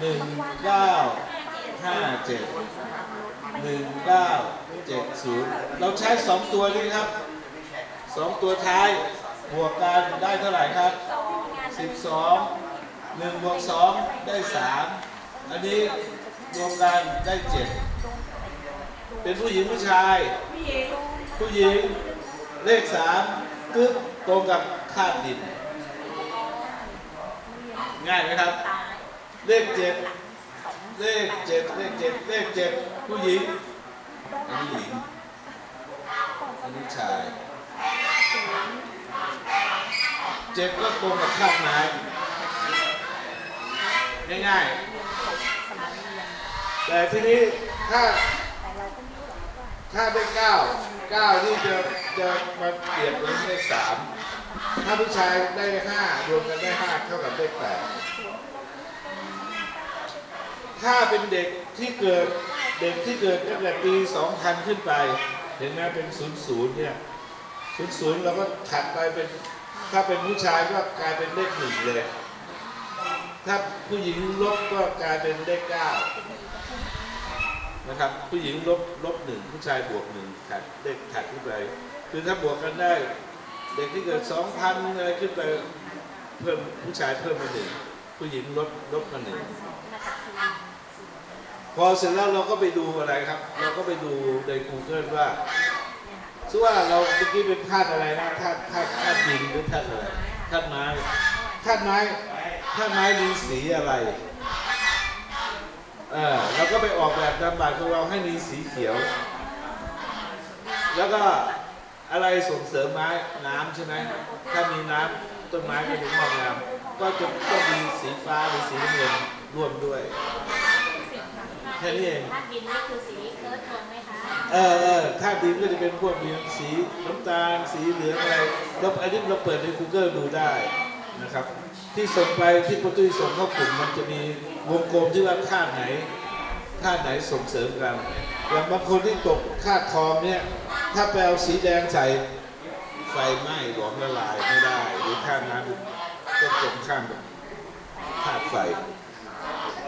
หนึ่งเก้าห้าเจ็ดหนึ่งเก้าเจ็ดศูนย์เราใช้สองตัวนี้ครับสองตัวท้ายบวกกันได้เท่าไหร่ครับสิบสองหนึ่งบวกสองได้สามอันนี้รวมกันได้เจ็ดเป็นผู้หญิงผู้ชาย ผู้หญิงเลขสามกึ๊บตรงกับธาตุดิน ง่ายไหมครับ เลขเจ็ดเลขเจ็ดเลขเจ็ดเลขเจ็ดผู้หญิงอันนี้หญิงอันนี้ชายเจ็ดก็ตรงกับธาตุไม้ง่ายๆแต่ทีนี้ถ้าถ้าได้เก้าเก้านี่จะจะมาเปรียบเป็นเลขสามถ้าผู้ชายได้ห้ารวมกันได้ห้าเท่ากับเลขแปด ถ้าเป็นเด็กที่เกิดเด็กที่เกิดตั้งแต่ปี2000 ขึ้นไป เห็นไหมเป็น 00 เนี่ย 00 เราก็ถัดไปเป็น ถ้าเป็นผู้ชายก็กลายเป็นเลขหนึ่งเลย ถ้าผู้หญิงลบก็กลายเป็นเลขเก้านะครับ ผู้หญิงลบลบหนึ่งผู้ชายบวกหนึ่งถัดเลขถัดขึ้นไป คือถ้าบวกกันได้ เด็กที่เกิดสองพันอะไรขึ้นไปเพิ่มผู้ชายเพิ่มมาหนึ่งผู้หญิงลดลบมาหนึ่ง พอเสร็จแล้วเราก็ไปดูอะไรครับ เราก็ไปดูใน Google ว่าซึ่งว่าเราเมื่อกี้เป็นธาตุอะไรนะธาตุธาตุธาตุดินหรือธาตุอะไรธาตุไม้ธาตุไม้ธาตุไม้มีสีอะไรเออเราก็ไปออกแบบตามแบบของเราให้มีสีเขียว แล้วก็อะไรส่งเสริมไม้น้ำใช่ไหมถ้ามีน้ำต้นไม้ก็จะงอกงามก็จะต้องมีสีฟ้าหรือสีเงินร่วมด้วย แค่นี้เองธาตุดินนี่คือสีเคิร์ดลงไหมคะเออเออถ้าดินก็จะเป็นพวกมีสีน้ำตาล สีเหลืองอะไรเราอันนี้เราเปิดใน Google ดูได้นะครับ ที่ส่งไปที่โปรตุยส่งเข้ากลุ่มมันจะมีวงกลมที่ว่าธาตุไหนธาตุไหนส่งเสริมกันอย่างบางคนที่ตกธาตุทองเนี่ยถ้าไปเอาสีแดงใส่ไฟไหม้หลอมละลายไม่ได้ หรือธาตุนั้นก็ตรงข้ามกับธาตุไฟ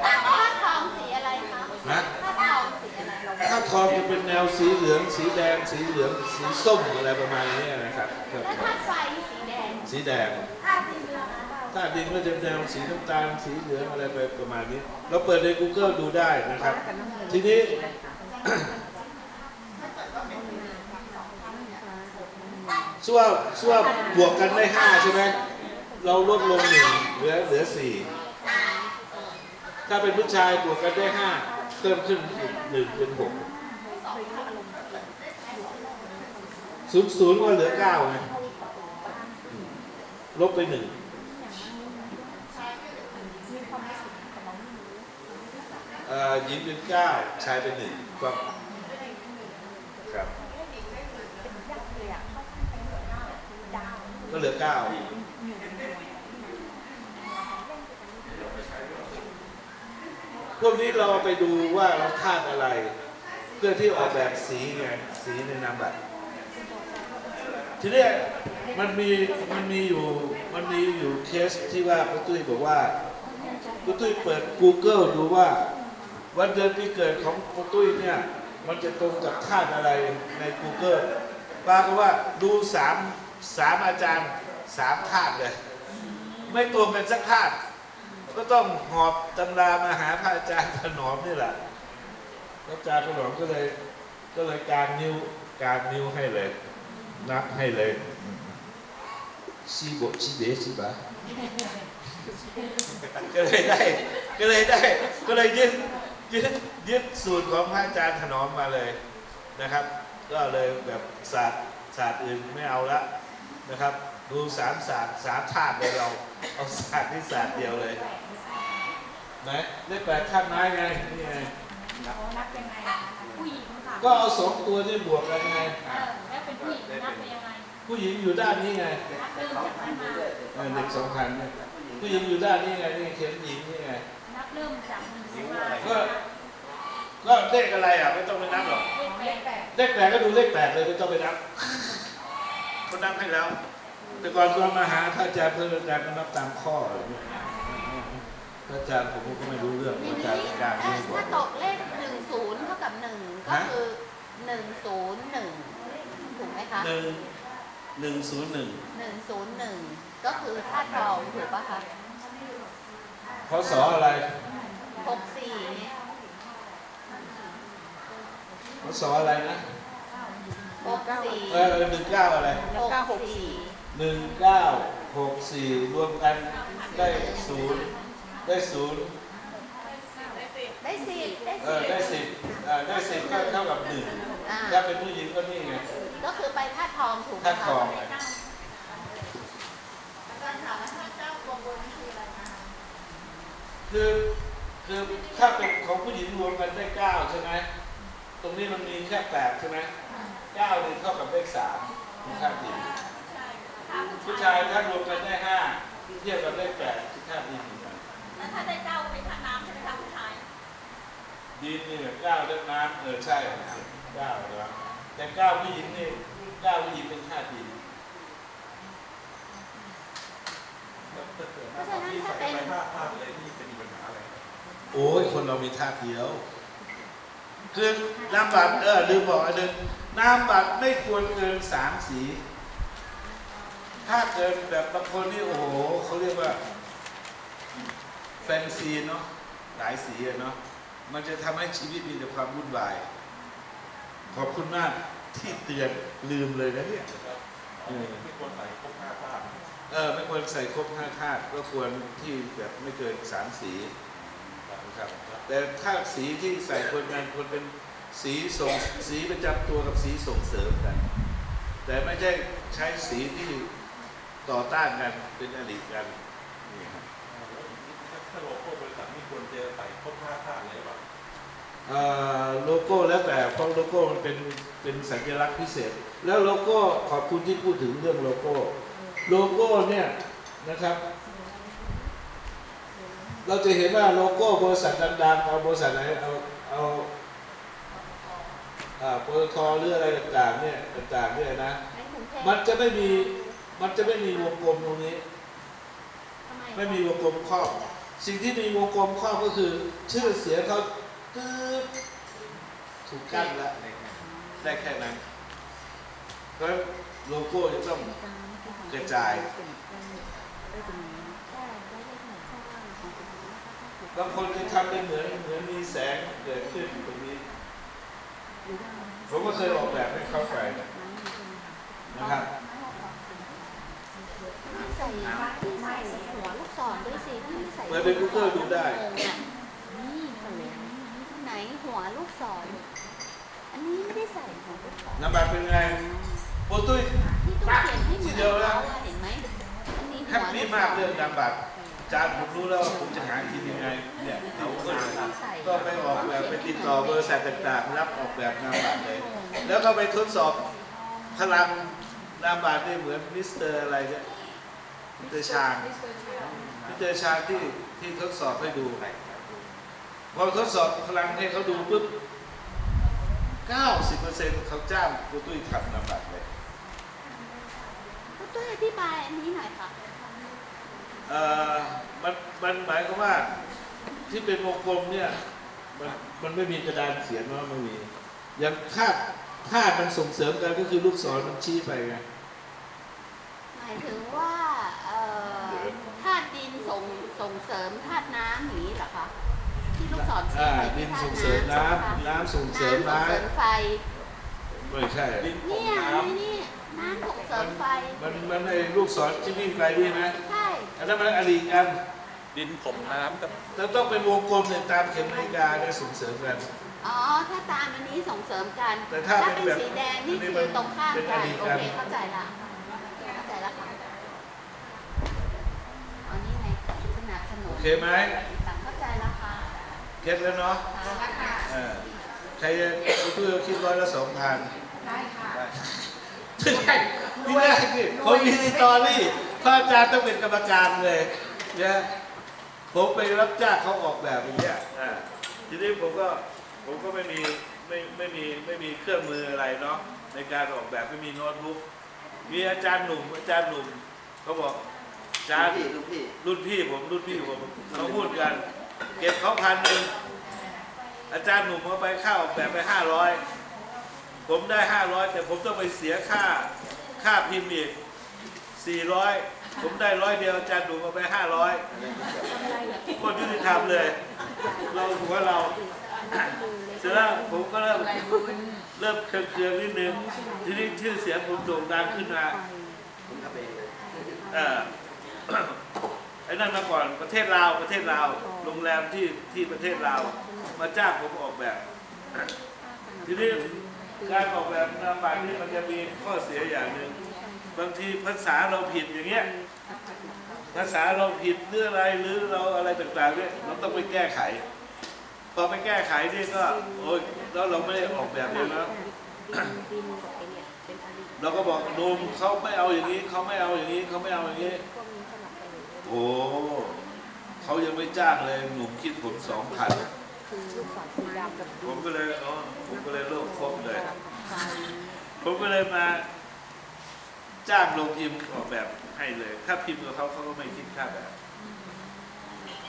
ธาตุทองสีอะไรคะ นะธาตุทองสีอะไรเราถ้าทองจะเป็นแนวสีเหลืองสีแดงสีเหลืองสีส้มอะไรประมาณนี้นะครับครับแล้วธาตุไฟสีแดงสีแดงธาตุดินล่ะคะถ้าดินก็จะแนวสีน้ำตาลสีเหลืองอะไรไปประมาณนี้ เราเปิดใน Google ดูได้นะครับ ทีนี้ส่วนส่วนบวกกันได้ห้าใช่ไหมเราลดลงหนึ่งเหลือเหลือสี่ถ้าเป็นผู้ชายบวกกันได้ห้า เพิ่มขึ้นอีกหนึ่งเป็นหกศูนย์ศูนย์ก็เหลือเก้าไงลบไปหนึ่งอ่อหญิงเป็นเก้าชายเป็นหนึ่งครับครับก็เหลือเก้าอีก พวกนี้เราไปดูว่าเราธาตุอะไร เพื่อที่ออกแบบสีไงสีในนามบัตรทีนี้มันมีมันมีอยู่มันมีอยู่เคสที่ว่าป้าตุ้ยบอกว่าป้าตุ้ยเปิด Google ดูว่า วันเดือนปีเกิดของป้าตุ้ยเนี่ย มันจะตรงกับธาตุอะไรใน Google ปรากฏว่าดูสามสามอาจารย์สามธาตุเลย ไม่ตรงกันสักธาตุ ก็ต้องหอบตำรามาหาพระอาจารย์ถนอมนี่แหละพระอาจารย์ถนอมก็เลยก็เลยการนิ้วการนิ้วให้เลย นับให้เลยชีบกชีเบชีบะก็เลยได้ก็เลยได้ก็เลยยึดยึดยึดสูตรของพระอาจารย์ถนอมมาเลยนะครับ ก็เลยแบบศาสตร์ศาสตร์อื่นไม่เอาละนะครับ ดูสามศาสตร์สามธาตุเลยเราเอาศาสตร์ที่ศาสตร์เดียวเลย ไหนเลขแปดธาตุไม้ไงนี่ไงโอ้นับยังไงอะคะผู้หญิงค่ะก็เอาสองตัวที่บวกกันไง เออแล้วเป็นผู้หญิงนับเป็นยังไงผู้หญิงอยู่ด้านนี้ไงนับเริ่มจากนั้นมาเออเด็กสองพันเนี่ยผู้หญิงอยู่ด้านนี้ไงนี่เขียนหญิงนี่ไง นับเริ่มจากหนึ่งถึงมาก็ ก็เลขอะไรอะไม่ต้องไปนับหรอกเลขแปดเลขแปดก็ดูเลขแปดเลยไม่ต้องไปนับเขานับให้แล้ว แต่ก่อนตอนมาหาพระอาจารย์เพื่อนอาจารย์ก็นับตามข้ออะไรเงี้ย อาจารย์ผมก็ไม่รู้เรื่องทีอานี้จารย์กลางถ้าไม่บอกถ้าตกเลขหนึ่งศูนย์เท่ากับหนึ่งก็ฮะ คือหนึ่งศูนย์หนึ่งถูกไหมคะหนึ่งหนึ่งศูนย์หนึ่งหนึ่งศูนย์หนึ่งก็คือธาตุทองถูกปะคะพศอะไรหกสี่เนี่ยพศอะไรนะหกสี่เออหนึ่งเก้าอะไรหกสี่หนึ่งเก้าหกสี่รวมกันได้ศูนย์ ได้ศูนย์ได้สิบได้เอสิอบได้สิบอ่าได้สิบก็เท่ากับหนึ่งอ่าถ้าเป็นผู้หญิงก็นี่ไงก็คือไปธาตุทองถูกไหมธาตุทคะองคือคือถ้าเป็นของผู้หญิงรวมกันได้เก้าใช่ไหมตรงนี้มันมีแค่แปดใช่ไหมเก้านี่เท่ากับเลขสามของธาตุดินผู้ชายถ้ารวมกันได้ห้าเทียบกับเลขแปดที่ธาตุดินเหมือนกัน แล้วถ้าได้เก้าเป็นท่าน้ำใช่ไหมคะผู้ชายดินนี่เก้าเลขน้ำเออใช่เก้าแล้วแต่เก้าผู้หญิงนี่เก้าผู้หญิงเป็นธาตุดินเพราะฉะนั้นถ้าเป็นโอ้ยคนเรามีธาตุเดียวคือน้ำบัตรเออลืมบอกอันหนึงน้ำบัตรไม่ควรเกินสามสี ถ้าเกินแบบบางคนนี่โอ้โหเขาเรียกว่า แฟนซีเนาะหลายสีอะเนาะมันจะทำให้ชีวิตมีแต่ความวุ่นวาย ขอบคุณมากที่เตือนลืมเลยนะเนี่ยเออไม่ควรใส่ครบห้าภาพเออไม่ควรใส่ครบห้าธาตุก็ควรที่แบบไม่เกินสามสีนะครับ แต่ถ้าสีที่ใส่ควรกันควรเป็นสีส่งสีประจำตัวกับสีส่งเสริมกัน แต่ไม่ใช่ใช้สีที่ต่อต้านกันเป็นอริกันนี่ครับ ถ้าโลโก้บริษัทไม่ควรจะใส่ ครบห้าภาพเลยหรือเปล่าเอ่อโลโก้แล้วแต่เพราะโลโก้มันเป็นเป็นสัญลักษณ์พิเศษ แล้วโลโก้ขอบคุณที่พูดถึงเรื่องโลโก้ โลโก้เนี่ยนะครับ เราจะเห็นว่าโลโก้บริษัทดังๆเอาบริษัทไหนเอาเอาอ่าปตทหรืออะไรต่างๆเนี่ยต่างๆเนี่ยนะในกรุงเทพมันจะไม่มีมันจะไม่มีวงกลมตรงนี้ทำไมไม่มีวงกลมครอบ สิ่งที่มีวงกลมครอบก็คือ ชื่อเสียงเขาตึ๊บถูกกั้นแล้วได้แค่นั้นเพราะฉะนั้นโลโก้จะต้องกระจายบางคนจะทำเป็นเหมือนเหมือนมีแสงเกิดขึ้นตรงนี้ ผมก็เคยออกแบบให้เข้าไปนะครับใส่ที่ใเปิดใน Google ดูได้นี่ไหนหัวลูกศร อันนี้ไม่ได้ใส่หัวลูกศรน้ำบัตรเป็นไงโปรตุ้ย ที่ต้องเขียนให้เหมืทีอนเดียวแล้วเขาอะเห็นไหมอันนี้แฮหัปวปี้ลูกศมากรเรื่องน้ำบัตรอาจารย์ผมรู้แล้วว่าผมจะหากินยังไงเนี่ยเราก็ก็ไปออกแบบไปติดต่อบริษัทต่างๆ รับออกแบบนามบัตรเลย แล้วก็ไปทดสอบพลังนามบัตรนี่เหมือนมิสเตอร์อะไรเนี่ยมิสเตอร์ชาง มิสเตอร์ชาง ที่ที่ทดสอบให้ดู พอทดสอบพลังให้เขาดูปุ๊บ 90%เขาจ้างกูตุ้ยทำนามบัตรเลยคุณตุ้ยอธิบายอันนี้หน่อยค่ะเอ่อมันมันหมายความว่าที่เป็นวงกลมเนี่ยมันมันไม่มีกระดานเขียนว่าไม่มี อย่างธาตุธาตุมันส่งเสริมกันก็คือลูกศรมันชี้ไปไงหมายถึงว่าเอ่อธาตุดิน ส่งส่งเสริมธาตุน้ำอย่างนี้เหรอคะที่ลูกศรชี้อ่าไปดิที่นธาส่งตุเสริมน้ำน้ำน้ำส่งเสริมน้ำส่งน้เสริมไฟำไม่ใช่ ดินผงเนี่ยน้นี่นี่น้ำส่งเสริมไฟมันมันไอ้ลูกศรที่วิ่งไปนี่ไหมใช่อันนั้นมันอริกันำดินผมน้ำกับแล้วต้องเป็นวงกลมเนี่ยตามเข็มนาฬิกาเนี่ยส่งเสริมกัน อ๋อถ้าตามอันนี้ส่งเสริมกันแต่ถ้าเป็นเป็นแบบสีแดงนี่อันนี้คืมัอนตรงข้ามเป็นกันอดีตโอกัน เคเข้าใจละเข้าใจละค่ะอันนี้ไงสนับสนุ โอน เคไหมเข้าใจละค่ะเก็ตแล้วเนาะค่ะเออใครจะเพื่อคิดร้อยละสองพันได้ค่ะไม่ใช่ไม่ได้สิเขามีสตอรี่พระอาจารย์ต้องเป็นกรรมการเลยเนี่ยผมไปรับจ้างเขาออกแบบอย่างเงี้ยอ่าทีนี้ผมก็ผมก็ไม่มีไม่ไม่มีไม่มีเครื่องมืออะไรเนาะในการออกแบบไม่มีโน้ตบุ๊กมีอาจารย์หนุ่มอาจารย์หนุ่มเขาบอกอา จานพี่ลูกพี่รุ่นพี่ผมรุ่นพี่ผมเขาพูดกัน เก็บเขาพันหนึ่งอาจารย์หนุ่มเอาไปเข้าแบบไปห้าร้อยผมได้ห้าร้อยแต่ผมต้องไปเสียค่าค่าพิมพ์อีกสี่ร้อยผมได้ร้อยเดียวอาจารย์หนุ่มเอาไปห้าร้อยโคตรยุติธรรมเลย เราถือว่าเราเสร็จแล้วผมก็เริ่มเริ่มเครื่องๆนิดนึงทีนี้ชื่อเสียงผมโด่งดังขึ้นมาผมทำเองเลยเอ่อ ไอ้นั่นมาก่อนประเทศลาวประเทศลาวโรงแรมที่ที่ประเทศลาวมาจ้างผมออกแบบ ทีนี้การออกแบบนามบัตรนี่มันจะมีข้อเสียอย่างหนึ่งบางทีภาษาเราผิดอย่างเงี้ยภาษาเราผิดหรืออะไรหรือเราอะไรต่างๆเนี่ยเราต้องไปแก้ไข พอไปแก้ไขนี่ก็โอ๊ยแล้วเราไม่ได้ออกแบบเองแล้วดินกับไอเนี่ยเป็นอดีตเราก็บอกโดมเขาไม่เอาอย่างนี้เขาไม่เอาอย่างนี้เขาไม่เอาอย่างนี้ โอ้เขายังไม่จ้างเลยหนุ่มคิดผมสองพันคือลูกศรสีดำกับผมก็เลยอ๋อผมก็เลยโลกครบเลยไฟผมก็เลยมาจ้างลงพิมพ์ออกแบบให้เลย ถ้าพิมพ์กับเขาเขาก็ไม่คิดค่าแบบ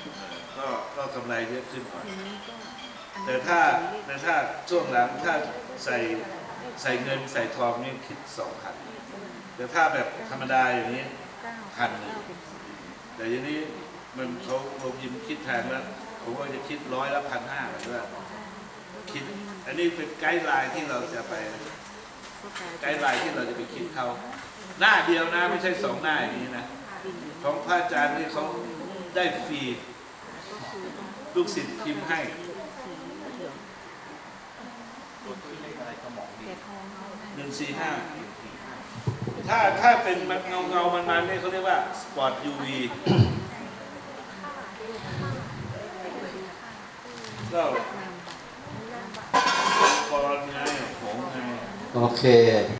เออก็ก็กำไรเยอะขึ้นหน่อยแต่ถ้าแต่ถ้าช่วงหลังถ้าใส่ใส่เงินใส่ทองนี่คิดสองพันแต่ถ้าแบบธรรมดาอย่างนี้พันหนึ่ง แต่ทีนี้มันเขาลงพิมพ์คิดแทนแล้วผมก็จะคิดร้อยละพันห้าหรือว่าคิด อันนี้เป็นไกด์ไลน์ที่เราจะไปไกด์ไลน์ที่เราจะไปคิดเขาหน้าเดียวนะไม่ใช่สองหน้าอย่างนี้นะของพระอาจารย์นี่เขาได้ฟรีลูกศิษย์พิมพ์ให้ตัวที่เลขอะไรสมองดีหนึ่งสี่ห้า ถ้าถ้าเป็นเงาเงามันมันๆนี่เขาเรียกว่าสปอร์ตยูวีก็กรณีไงหงไงโอเค